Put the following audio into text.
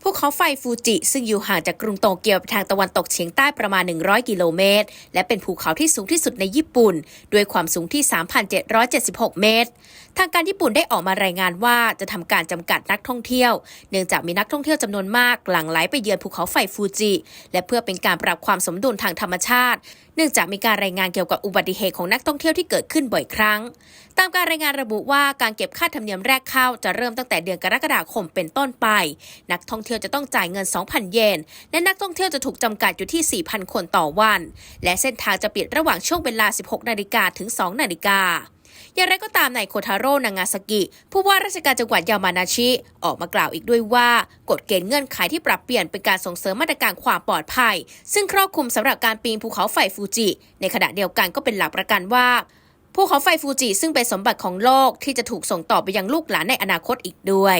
ภูเขาไฟฟูจิซึ่งอยู่ห่างจากกรุงโตเกียวไปทางตะวันตกเฉียงใต้ประมาณ 100 กิโลเมตร และเป็นภูเขาที่สูงที่สุดในญี่ปุ่น ด้วยความสูงที่ 3,776 เมตร ทางการญี่ปุ่นได้ออกมารายงานว่าจะทำการจำกัดนักท่องเที่ยว เนื่องจากมีนักท่องเที่ยวจำนวนมากหลั่งไหลไปเยือนภูเขาไฟฟูจิ และเพื่อเป็นการปรับความสมดุลทางธรรมชาติเนื่องจากมีการรายงานเกี่ยวกับอุบัติเหตุของนักท่องเที่ยวที่เกิดขึ้นบ่อยครั้ง ตามการรายงานระบุว่าการเก็บค่าธรรมเนียมแรกเข้าจะเริ่มตั้งแต่เดือนกรกฎาคมเป็นต้นไป นักท่องเที่ยวจะต้องจ่ายเงิน 2,000 เยน และนักท่องเที่ยวจะถูกจำกัดอยู่ที่ 4,000 คนต่อวัน และเส้นทางจะปิดระหว่างช่วงเวลา 16 นาฬิกาถึง 2 นาฬิกา อย่างไรก็ตามนายโคทาโร่นางาซากิ ผู้ว่าราชการจังหวัดยามานาชิ ออกมากล่าวอีกด้วยว่า กฎเกณฑ์เงื่อนไขที่ปรับเปลี่ยนเป็นการส่งเสริมมาตรการความปลอดภัย ซึ่งครอบคลุมสำหรับการปีนภูเขาไฟฟูจิ ในขณะเดียวกันก็เป็นหลักประกันว่าภูเขาไฟฟูจิซึ่งเป็นสมบัติของโลกที่จะถูกส่งต่อไปยังลูกหลานในอนาคตอีกด้วย